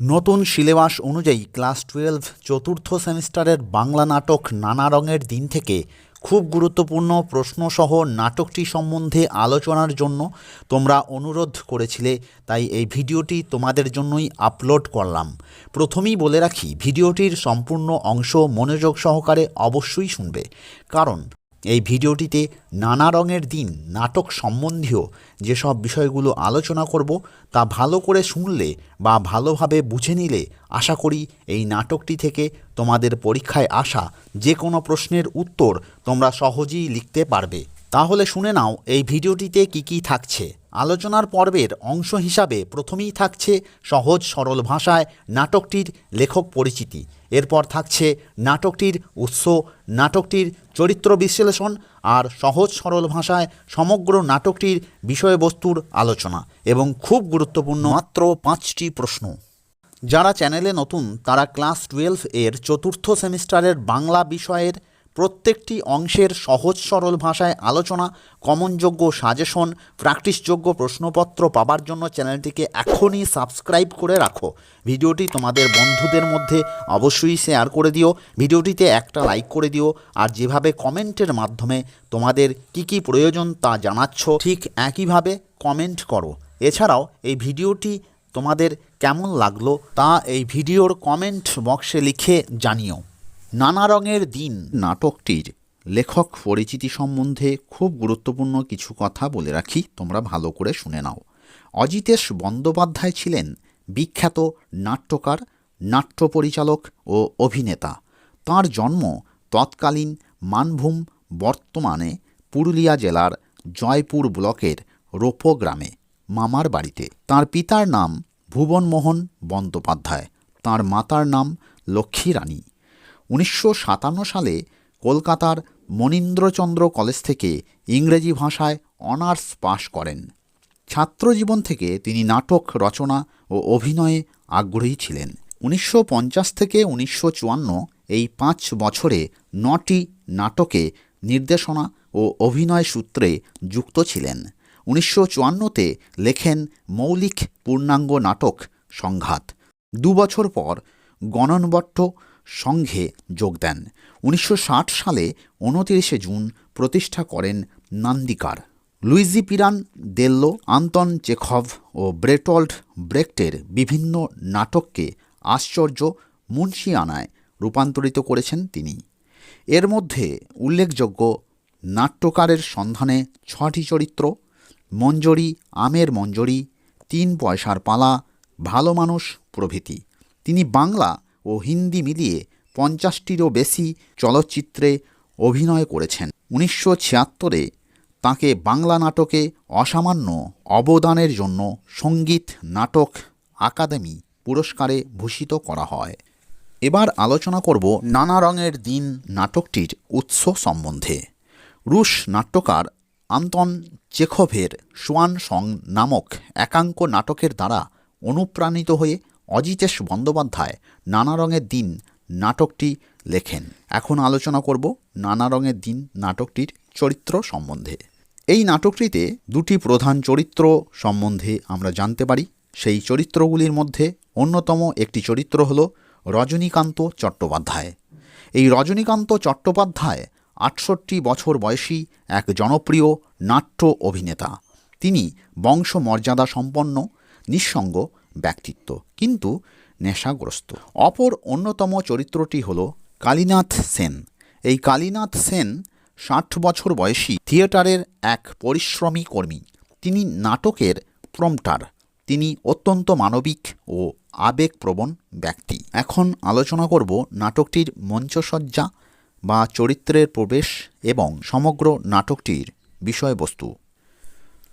নতুন সিলেবাস অনুযায়ী class twelve চতুর্থ সেমিস্টারের বাংলা নাটক নানা রঙের দিন থেকে খুব গুরুত্বপূর্ণ প্রশ্নসহ নাটকটি সম্বন্ধে আলোচনার জন্য তোমরা অনুরোধ করেছিলে, তাই এই ভিডিওটি তোমাদের জন্যই আপলোড করলাম। প্রথমেই বলে রাখি, ভিডিওটির সম্পূর্ণ অংশ মনোযোগ সহকারে অবশ্যই শুনবে। কারণ এই ভিডিওটিতে নানা রঙের দিন, নাটক সম্বন্ধীয় যেসব বিষয়গুলো আলোচনা করব, তা ভালো করে শুনলে বা ভালোভাবে বুঝে নিলে আশা করি এই নাটকটি থেকে তোমাদের পরীক্ষায় আসা যে কোনো প্রশ্নের উত্তর তোমরা সহজেই লিখতে পারবে। তাহলে শুনে নাও, এই ভিডিওটিতে কি কি থাকছে। আলোচনার পর্বের অংশ হিসাবে প্রথমেই থাকছে সহজ সরল ভাষায় নাটকটির লেখক পরিচিতি। এরপর থাকছে নাটকটির উৎস, নাটকটির চরিত্র বিশ্লেষণ আর সহজ সরল ভাষায় সমগ্র নাটকটির বিষয়বস্তুর আলোচনা এবং খুব গুরুত্বপূর্ণ মাত্র পাঁচটি প্রশ্ন। যারা চ্যানেলে নতুন তারা ক্লাস টুয়েলভ এর চতুর্থ সেমিস্টারের বাংলা বিষয়ের প্রত্যেকটি অংশের সহজ সরল ভাষায় আলোচনা, কমনযোগ্য সাজেশন প্র্যাকটিসযোগ্য প্রশ্নপত্র পাবার জন্য চ্যানেলটিকে এখনই সাবস্ক্রাইব করে রাখো। ভিডিওটি তোমাদের বন্ধুদের মধ্যে অবশ্যই শেয়ার করে দিও। ভিডিওটিতে একটা লাইক করে দিও। আর যেভাবে কমেন্টের মাধ্যমে তোমাদের কি কি প্রয়োজন তা জানাচ্ছ, ঠিক একইভাবে কমেন্ট করো। এছাড়াও এই ভিডিওটি তোমাদের কেমন লাগল তা এই ভিডিওর কমেন্ট বক্সে লিখে জানিও। নানা রঙের দিন। নাটকটির লেখক পরিচিতি সম্বন্ধে খুব গুরুত্বপূর্ণ কিছু কথা বলে রাখি, তোমরা ভালো করে শুনে নাও। অজিতেশ বন্দ্যোপাধ্যায় ছিলেন বিখ্যাত নাট্যকার, নাট্য পরিচালক ও অভিনেতা। তার জন্ম তৎকালীন মানভূম, বর্তমানে পুরুলিয়া জেলার জয়পুর ব্লকের রোপো গ্রামে, মামার বাড়িতে। তার পিতার নাম ভুবনমোহন বন্দ্যোপাধ্যায়, তার মাতার নাম লক্ষ্মী রানী উনিশশো সাতান্ন সালে কলকাতার মনীন্দ্রচন্দ্র কলেজ থেকে ইংরেজি ভাষায় অনার্স পাশ করেন। ছাত্রজীবন থেকে তিনি নাটক, রচনা ও অভিনয়ে আগ্রহী ছিলেন। উনিশশো পঞ্চাশ থেকে উনিশশো চুয়ান্ন এই পাঁচ বছরে নটি নাটকে নির্দেশনা ও অভিনয় সূত্রে যুক্ত ছিলেন। উনিশশো চুয়ান্নতে লেখেন মৌলিক পূর্ণাঙ্গ নাটক সংঘাত। দুবছর পর গণনবট্ট সংঘে যোগ দেন। উনিশশো ষাট সালে উনতিরিশে জুন প্রতিষ্ঠা করেন নান্দিকার। লুইজি পিরান, দেল্লো, আন্তন চেখভ ও ব্রেটল্ড ব্রেক্টের বিভিন্ন নাটককে আশ্চর্য মুন্সিয়ানায় রূপান্তরিত করেছেন তিনি। এর মধ্যে উল্লেখযোগ্য নাট্যকারের সন্ধানে ছটি চরিত্র, মঞ্জরি, আমের মঞ্জরি, তিন পয়সার পালা, ভালো মানুষ প্রভৃতি। তিনি বাংলা ও হিন্দি মিলিয়ে পঞ্চাশটিরও বেশি চলচ্চিত্রে অভিনয় করেছেন। উনিশশো ছিয়াত্তরে তাঁকে বাংলা নাটকে অসামান্য অবদানের জন্য সংগীত নাটক আকাদেমি পুরস্কারে ভূষিত করা হয়। এবার আলোচনা করব নানা রঙের দিন নাটকটির উৎস সম্বন্ধে। রুশ নাট্যকার আন্তন চেখভের সোয়ান সং নামক একাঙ্ক নাটকের দ্বারা অনুপ্রাণিত হয়ে অজিতেশ বন্দ্যোপাধ্যায় নানা রঙের দিন নাটকটি লেখেন। এখন আলোচনা করব নানা রঙের দিন নাটকটির চরিত্র সম্বন্ধে। এই নাটকটিতে দুটি প্রধান চরিত্র সম্বন্ধে আমরা জানতে পারি। সেই চরিত্রগুলির মধ্যে অন্যতম একটি চরিত্র হল রজনীকান্ত চট্টোপাধ্যায়। এই রজনীকান্ত চট্টোপাধ্যায় আটষট্টি বছর বয়সী এক জনপ্রিয় নাট্য অভিনেতা। তিনি বংশমর্যাদা সম্পন্ন, নিঃসঙ্গ ব্যক্তিত্ব, কিন্তু নেশাগ্রস্ত। অপর অন্যতম চরিত্রটি হল কালীনাথ সেন। এই কালীনাথ সেন ষাট বছর বয়সী থিয়েটারের এক পরিশ্রমী কর্মী। তিনি নাটকের প্রমটার তিনি অত্যন্ত মানবিক ও আবেগপ্রবণ ব্যক্তি। এখন আলোচনা করব নাটকটির মঞ্চসজ্জা বা চরিত্রের প্রবেশ এবং সমগ্র নাটকটির বিষয়বস্তু।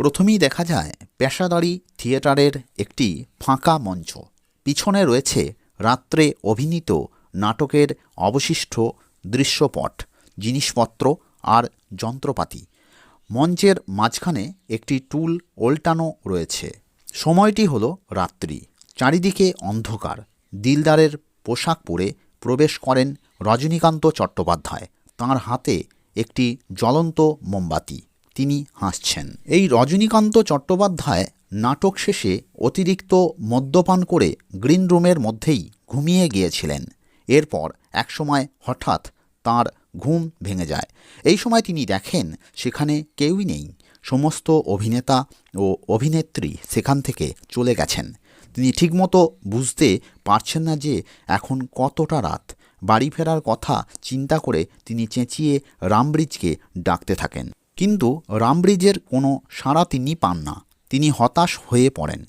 প্রথমেই দেখা যায় পেশাদারি থিয়েটারের একটি ফাঁকা মঞ্চ। পিছনে রয়েছে রাত্রে অভিনীত নাটকের অবশিষ্ট দৃশ্যপট, জিনিসপত্র আর যন্ত্রপাতি। মঞ্চের মাঝখানে একটি টুল ওল্টানো রয়েছে। সময়টি হলো রাত্রি। চারিদিকে অন্ধকার। দিলদারের পোশাক পরে প্রবেশ করেন রজনীকান্ত চট্টোপাধ্যায়। তাঁর হাতে একটি জ্বলন্ত মোমবাতি। তিনি হাসছেন। এই রজনীকান্ত চট্টোপাধ্যায় নাটক শেষে অতিরিক্ত মদ্যপান করে গ্রিন রুমের মধ্যেই ঘুমিয়ে গিয়েছিলেন। এরপর একসময় হঠাৎ তার ঘুম ভেঙে যায়। এই সময় তিনি দেখেন সেখানে কেউই নেই। সমস্ত অভিনেতা ও অভিনেত্রী সেখান থেকে চলে গেছেন। তিনি ঠিকমতো বুঝতে পারছেন না যে এখন কতটা রাত। বাড়ি ফেরার কথা চিন্তা করে তিনি চেঁচিয়ে রামব্রিজকে ডাকতে থাকেন। কিন্তু রামব্রিজের কোনো সাড়া তিনি পান না। তিনি হতাশ হয়ে পড়েন।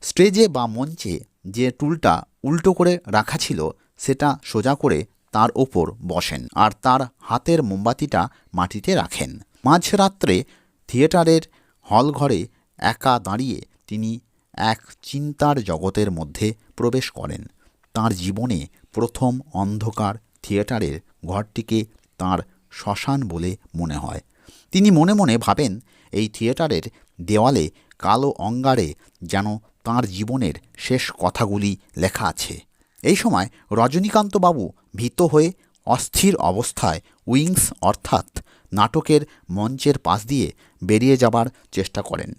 স্টেজে বা মঞ্চে যে টুলটা উল্টো করে রাখা ছিল, সেটা সোজা করে তার ওপর বসেন আর তার হাতের মোমবাতিটা মাটিতে রাখেন। মাঝরাত্রে থিয়েটারের হলঘরে একা দাঁড়িয়ে তিনি এক চিন্তার জগতের মধ্যে প্রবেশ করেন। তার জীবনে প্রথম অন্ধকার থিয়েটারের ঘরটিকে তার শ্মশান বলে মনে হয়। তিনি মনে মনে ভাবেন, এই থিয়েটারের দেওয়ালে কালো অঙ্গারে যেন তার জীবনের শেষ কথাগুলি লেখা আছে। এই সময় রজনীকান্তবাবু ভীত হয়ে অস্থির অবস্থায় উইংস অর্থাৎ নাটকের মঞ্চের পাশ দিয়ে বেরিয়ে যাবার চেষ্টা করেন।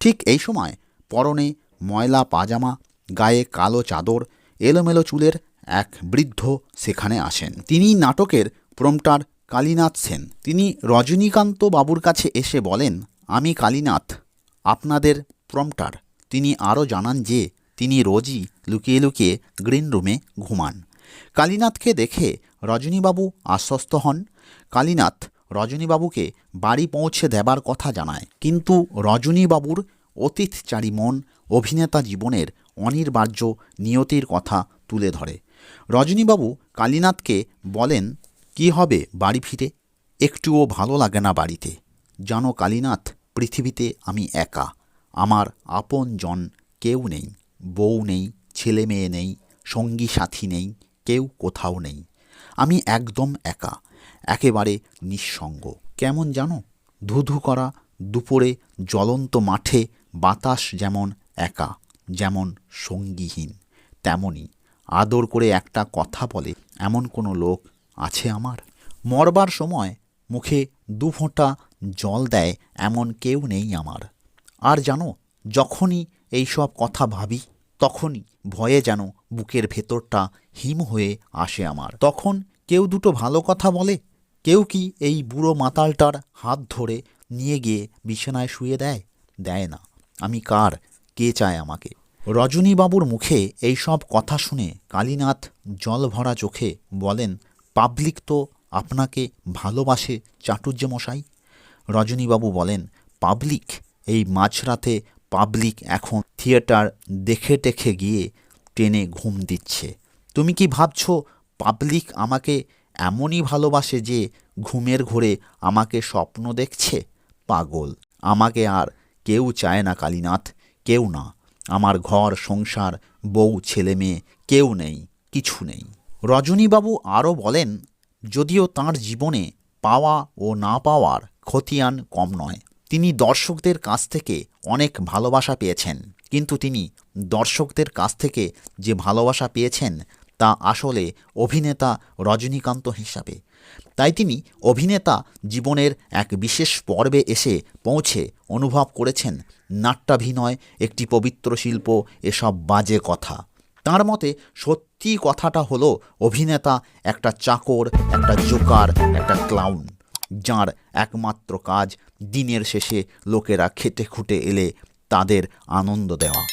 ঠিক এই সময় পরনে ময়লা পাজামা, গায়ে কালো চাদর, এলোমেলো চুলের এক বৃদ্ধ সেখানে আসেন। তিনি নাটকের প্রমটার কালীনাথ সেন। তিনি রজনীকান্ত বাবুর কাছে এসে বলেন, আমি কালীনাথ, আপনাদের প্রমটার তিনি আরও জানান যে, তিনি রোজই লুকিয়ে লুকিয়ে গ্রিন রুমে ঘুমান। কালীনাথকে দেখে রজনীবাবু আশ্বস্ত হন। কালীনাথ রজনীবাবুকে বাড়ি পৌঁছে দেবার কথা জানায়। কিন্তু রজনীবাবুর অতীতচারী মন অভিনেতা জীবনের অনির্বার্য নিয়তির কথা তুলে ধরে। রজনীবাবু কালীনাথকে বলেন কি হবে বাড়ি ফিরে? একটুও ভালো লাগে না বাড়িতে। জানো কালীনাথ, পৃথিবীতে আমি একা। আমার আপন জন কেউ নেই। বউ নেই, ছেলে মেয়ে নেই, সঙ্গী সাথী নেই, কেউ কোথাও নেই। আমি একদম একা, একেবারে নিঃসঙ্গ। কেমন জানো? ধুধু করা, দুপুরে জ্বলন্ত মাঠে বাতাস যেমন একা, যেমন সঙ্গীহীন, তেমনই। আদর করে একটা কথা বলে এমন কোনো লোক আছে আমার। মরবার সময় মুখে দু ফোঁটা জল দেয় এমন কেউ নেই আমার। আর জানো, যখনই এই সব কথা ভাবি, তখনই ভয়ে যেন বুকের ভেতরটা হিম হয়ে আসে আমার। তখন কেউ দুটো ভালো কথা বলে, কেউ কি এই বুড়ো মাতালটার হাত ধরে নিয়ে গিয়ে বিছানায় শুয়ে দেয়? দেয় না। আমি কার? কে চায় আমাকে? রজনীবাবুর মুখে এই সব কথা শুনে কালীনাথ জল ভরা চোখে বলেন পাবলিক তো আপনাকে ভালোবাসে চাটুর্য মশাই রজনীবাবু বলেন, পাবলিক? এই মাঝরাতে পাবলিক এখন থিয়েটার দেখে টেখে গিয়ে টেনে ঘুম দিচ্ছে। তুমি কি ভাবছ পাবলিক আমাকে এমনই ভালোবাসে যে ঘুমের ঘোরে আমাকে স্বপ্ন দেখছে? পাগল, আমাকে আর কেউ চায় না কালীনাথ, কেউ না। আমার ঘর, সংসার, বউ, ছেলে, মেয়ে কেউ নেই, কিছু নেই। রজনীবাবু আরও বলেন, যদিও তার জীবনে পাওয়া ও না পাওয়ার খতিয়ান কম নয়। তিনি দর্শকদের কাছ থেকে অনেক ভালোবাসা পেয়েছেন। কিন্তু তিনি দর্শকদের কাছ থেকে যে ভালোবাসা পেয়েছেন, তা আসলে অভিনেতা রজনীকান্ত হিসাবে। তাই তিনি অভিনেতা জীবনের এক বিশেষ পর্বে এসে পৌঁছে অনুভব করেছেন নাট্যাভিনয়, একটি পবিত্র শিল্প, এসব বাজে কথা। তার মতে সত্যি কথাটা হলো, অভিনেতা, একটা চাকর, একটা জোকার, একটা ক্লাউন যার একমাত্র কাজ দিনের শেষে লোকেরা খেটে খুঁটে এলে তাদের আনন্দ দেওয়া।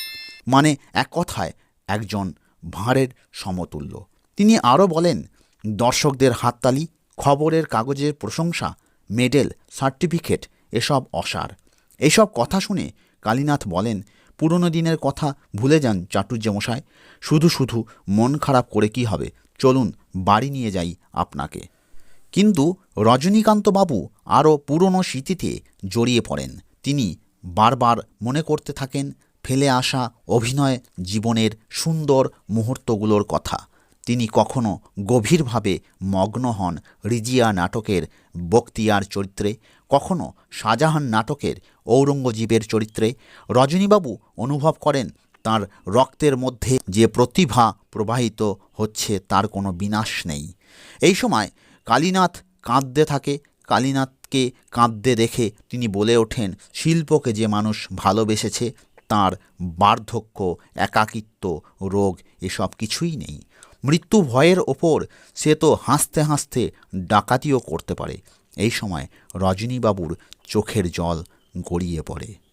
মানে এক কথায়, একজন ভাঁড়ের সমতুল্য। তিনি আরও বলেন, দর্শকদের হাততালি, খবরের কাগজের প্রশংসা, মেডেল, সার্টিফিকেট, এসব অসার। এইসব কথা শুনে কালীনাথ বলেন পুরনো দিনের কথা ভুলে যান চাটুর্যমশাই শুধু শুধু মন খারাপ করে কি হবে? চলুন, বাড়ি নিয়ে যাই আপনাকে। কিন্তু রজনীকান্তবাবু আরও পুরনো স্মৃতিতে জড়িয়ে পড়েন। তিনি বারবার মনে করতে থাকেন ফেলে আসা অভিনয় জীবনের সুন্দর মুহূর্তগুলোর কথা। তিনি কখনো গভীরভাবে মগ্ন হন রিজিয়া নাটকের বক্তিয়ার চরিত্রে, কখনো শাহজাহান নাটকের ঔরঙ্গজীবের চরিত্রে রজনীবাবু অনুভব করেন তার রক্তের মধ্যে যে প্রতিভা প্রবাহিত হচ্ছে তার কোনো বিনাশ নেই। এই সময় কালীনাথ কাঁদতে থাকে। কালীনাথকে কাঁদতে দেখে তিনি বলে ওঠেন, শিল্পকে যে মানুষ ভালোবেসেছে, তার বার্ধক্য, একাকিত্ব, রোগ এসব কিছুই নেই। মৃত্যু ভয়ের ওপর সে তো হাসতে হাসতে ডাকাতিও করতে পারে। এই সময় রজনীবাবুর চোখের জল গড়িয়ে পড়ে।